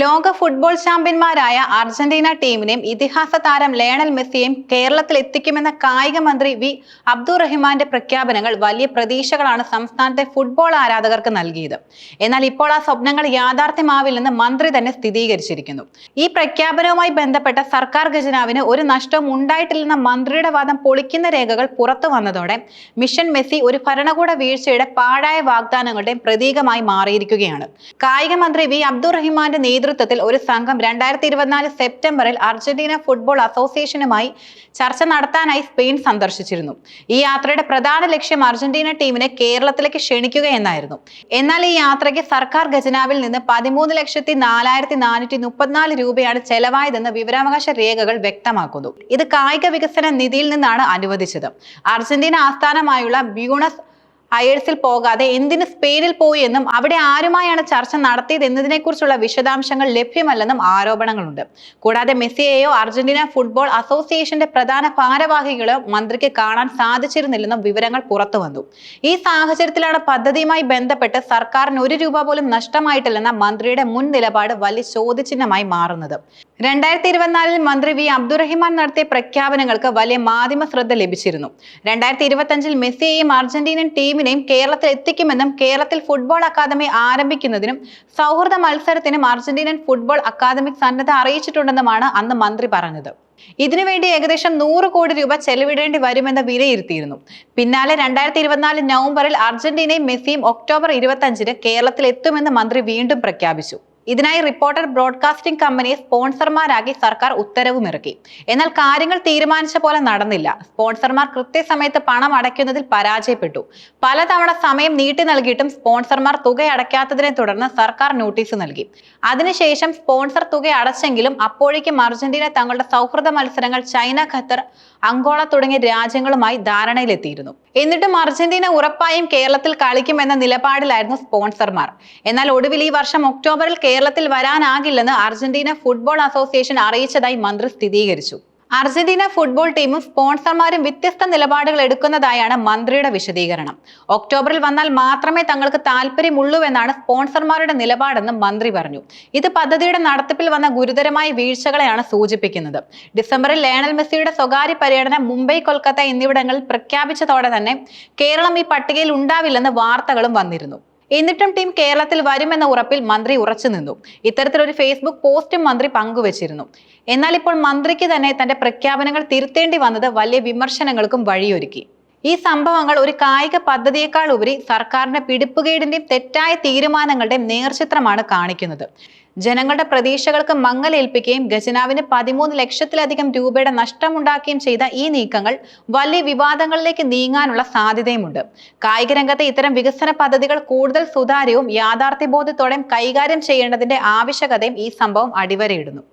ലോക ഫുട്ബോൾ ചാമ്പ്യന്മാരായ അർജന്റീന ടീമിനെയും ഇതിഹാസ താരം ലയണൽ മെസ്സിയെയും കേരളത്തിൽ എത്തിക്കുമെന്ന കായിക മന്ത്രി വി അബ്ദുറഹിമാന്റെ പ്രഖ്യാപനങ്ങൾ വലിയ പ്രതീക്ഷകളാണ് സംസ്ഥാനത്തെ ഫുട്ബോൾ ആരാധകർക്ക് നൽകിയത്. എന്നാൽ ഇപ്പോൾ ആ സ്വപ്നങ്ങൾ യാഥാർത്ഥ്യമാവില്ലെന്ന് മന്ത്രി തന്നെ സ്ഥിരീകരിച്ചിരിക്കുന്നു. ഈ പ്രഖ്യാപനവുമായി ബന്ധപ്പെട്ട സർക്കാർ ഖജനാവിന് ഒരു നഷ്ടവും ഉണ്ടായിട്ടില്ലെന്ന മന്ത്രിയുടെ വാദം പൊളിക്കുന്ന രേഖകൾ പുറത്തു വന്നതോടെ മിഷൻ മെസ്സി ഒരു ഭരണകൂട വീഴ്ചയുടെ പാഴായ വാഗ്ദാനങ്ങളുടെയും പ്രതീകമായി മാറിയിരിക്കുകയാണ്. കായിക മന്ത്രി വി അബ്ദുറഹിമാന്റെ നേതൃത്വത്തിൽ ഒരു സംഘം രണ്ടായിരത്തി ഇരുപത്തിനാല് സെപ്റ്റംബറിൽ അർജന്റീന ഫുട്ബോൾ അസോസിയേഷനുമായി ചർച്ച നടത്താനായി സ്പെയിൻ സന്ദർശിച്ചിരുന്നു. ഈ യാത്രയുടെ പ്രധാന ലക്ഷ്യം അർജന്റീന ടീമിനെ കേരളത്തിലേക്ക് ക്ഷണിക്കുക എന്നായിരുന്നു. എന്നാൽ ഈ യാത്രയ്ക്ക് സർക്കാർ ഖജനാവിൽ നിന്ന് പതിമൂന്ന് ലക്ഷത്തി നാലായിരത്തി നാനൂറ്റി മുപ്പത്തിനാല് രൂപയാണ് ചെലവായതെന്ന് വിവരാവകാശ രേഖകൾ വ്യക്തമാക്കുന്നു. ഇത് കായിക വികസന നിധിയിൽ നിന്നാണ് അനുവദിച്ചത്. അർജന്റീന ആസ്ഥാനമായുള്ള ബ്യൂണസ് അയേഴ്സിൽ പോകാതെ എന്തിന് സ്പെയിനിൽ പോയി എന്നും അവിടെ ആരുമായാണ് ചർച്ച നടത്തിയത് എന്നതിനെക്കുറിച്ചുള്ള വിശദാംശങ്ങൾ ലഭ്യമല്ലെന്നും ആരോപണങ്ങളുണ്ട്. കൂടാതെ മെസ്സിയെയോ അർജന്റീന ഫുട്ബോൾ അസോസിയേഷന്റെ പ്രധാന ഭാരവാഹികളോ മന്ത്രിക്ക് കാണാൻ സാധിച്ചിരുന്നില്ലെന്നും വിവരങ്ങൾ പുറത്തു വന്നു. ഈ സാഹചര്യത്തിലാണ് പദ്ധതിയുമായി ബന്ധപ്പെട്ട് സർക്കാരിന് ഒരു രൂപ പോലും നഷ്ടമായിട്ടില്ലെന്ന മന്ത്രിയുടെ മുൻ നിലപാട് വലിയ ചോദ്യചിഹ്നമായി മാറുന്നത്. രണ്ടായിരത്തി ഇരുപത്തിനാലിൽ മന്ത്രി വി അബ്ദുറഹിമാൻ നടത്തിയ പ്രഖ്യാപനങ്ങൾക്ക് വലിയ മാധ്യമ ശ്രദ്ധ ലഭിച്ചിരുന്നു. രണ്ടായിരത്തി ഇരുപത്തഞ്ചിൽ മെസ്സിയെയും അർജന്റീനൻ ടീമിനെയും കേരളത്തിൽ എത്തിക്കുമെന്നും കേരളത്തിൽ ഫുട്ബോൾ അക്കാദമി ആരംഭിക്കുന്നതിനും സൗഹൃദ മത്സരത്തിനും അർജന്റീനൻ ഫുട്ബോൾ അക്കാദമിക് സന്നദ്ധ അറിയിച്ചിട്ടുണ്ടെന്നുമാണ് അന്ന് മന്ത്രി പറഞ്ഞത്. ഇതിനുവേണ്ടി ഏകദേശം നൂറ് കോടി രൂപ ചെലവിടേണ്ടി വരുമെന്ന് വിലയിരുത്തിയിരുന്നു. പിന്നാലെ രണ്ടായിരത്തി ഇരുപത്തിനാല് നവംബറിൽ അർജന്റീനയും മെസ്സിയും ഒക്ടോബർ ഇരുപത്തഞ്ചിന് കേരളത്തിൽ എത്തുമെന്ന് മന്ത്രി വീണ്ടും പ്രഖ്യാപിച്ചു. ഇതിനായി റിപ്പോർട്ടർ ബ്രോഡ്കാസ്റ്റിംഗ് കമ്പനിയെ സ്പോൺസർമാരാക്കി സർക്കാർ ഉത്തരവുമിറക്കി. എന്നാൽ കാര്യങ്ങൾ തീരുമാനിച്ച പോലെ നടന്നില്ല. സ്പോൺസർമാർ കൃത്യസമയത്ത് പണം അടയ്ക്കുന്നതിൽ പരാജയപ്പെട്ടു. പലതവണ സമയം നീട്ടി നൽകിയിട്ടും സ്പോൺസർമാർ തുക അടയ്ക്കാത്തതിനെ തുടർന്ന് സർക്കാർ നോട്ടീസ് നൽകി. അതിനുശേഷം സ്പോൺസർ തുക അടച്ചെങ്കിലും അപ്പോഴേക്കും അർജന്റീന തങ്ങളുടെ സൗഹൃദ മത്സരങ്ങൾ ചൈന ഖത്തർ അങ്കോള തുടങ്ങിയ രാജ്യങ്ങളുമായി ധാരണയിലെത്തിയിരുന്നു. എന്നിട്ടും അർജന്റീന ഉറപ്പായും കേരളത്തിൽ കളിക്കുമെന്ന നിലപാടിലായിരുന്നു സ്പോൺസർമാർ. എന്നാൽ ഒടുവിൽ ഈ വർഷം ഒക്ടോബറിൽ കേരളത്തിൽ വരാനാകില്ലെന്ന് അർജന്റീന ഫുട്ബോൾ അസോസിയേഷൻ അറിയിച്ചതായി മന്ത്രി സ്ഥിരീകരിച്ചു. അർജന്റീന ഫുട്ബോൾ ടീമും സ്പോൺസർമാരും വ്യത്യസ്ത നിലപാടുകൾ എടുക്കുന്നതായാണ് മന്ത്രിയുടെ വിശദീകരണം. ഒക്ടോബറിൽ വന്നാൽ മാത്രമേ തങ്ങൾക്ക് താല്പര്യമുള്ളൂവെന്നാണ് സ്പോൺസർമാരുടെ നിലപാടെന്ന് മന്ത്രി പറഞ്ഞു. ഇത് പദ്ധതിയുടെ നടത്തിപ്പിൽ വന്ന ഗുരുതരമായ വീഴ്ചകളെയാണ് സൂചിപ്പിക്കുന്നത്. ഡിസംബറിൽ ലയണൽ മെസ്സിയുടെ സ്വകാര്യ പര്യടനം മുംബൈ കൊൽക്കത്ത എന്നിവിടങ്ങളിൽ പ്രഖ്യാപിച്ചതോടെ തന്നെ കേരളം ഈ പട്ടികയിൽ ഉണ്ടാവില്ലെന്ന് വാർത്തകളും വന്നിരുന്നു. എന്നിട്ടും ടീം കേരളത്തിൽ വരുമെന്ന ഉറപ്പിൽ മന്ത്രി ഉറച്ചു നിന്നു. ഇത്തരത്തിലൊരു ഫേസ്ബുക്ക് പോസ്റ്റും മന്ത്രി പങ്കുവച്ചിരുന്നു. എന്നാൽ ഇപ്പോൾ മന്ത്രിക്ക് തന്നെ തന്റെ പ്രഖ്യാപനങ്ങൾ തിരുത്തേണ്ടി വന്നത് വലിയ വിമർശനങ്ങൾക്കും വഴിയൊരുക്കി. ഈ സംഭവങ്ങൾ ഒരു കായിക പദ്ധതിയേക്കാൾ ഉപരി സർക്കാരിന്റെ പിടിപ്പുകേടിന്റെയും തെറ്റായ തീരുമാനങ്ങളുടെയും നേർചിത്രമാണ് കാണിക്കുന്നത്. ജനങ്ങളുടെ പ്രതീക്ഷകൾക്ക് മങ്ങലേൽപ്പിക്കുകയും ഖജനാവിന് പതിമൂന്ന് ലക്ഷത്തിലധികം രൂപയുടെ നഷ്ടമുണ്ടാക്കുകയും ചെയ്ത ഈ നീക്കങ്ങൾ വലിയ വിവാദങ്ങളിലേക്ക് നീങ്ങാനുള്ള സാധ്യതയുമുണ്ട്. കായിക രംഗത്തെ ഇത്തരം വികസന പദ്ധതികൾ കൂടുതൽ സുതാര്യവും യാഥാർത്ഥ്യബോധത്തോടെയും കൈകാര്യം ചെയ്യേണ്ടതിന്റെ ആവശ്യകതയും ഈ സംഭവം അടിവരയിടുന്നു.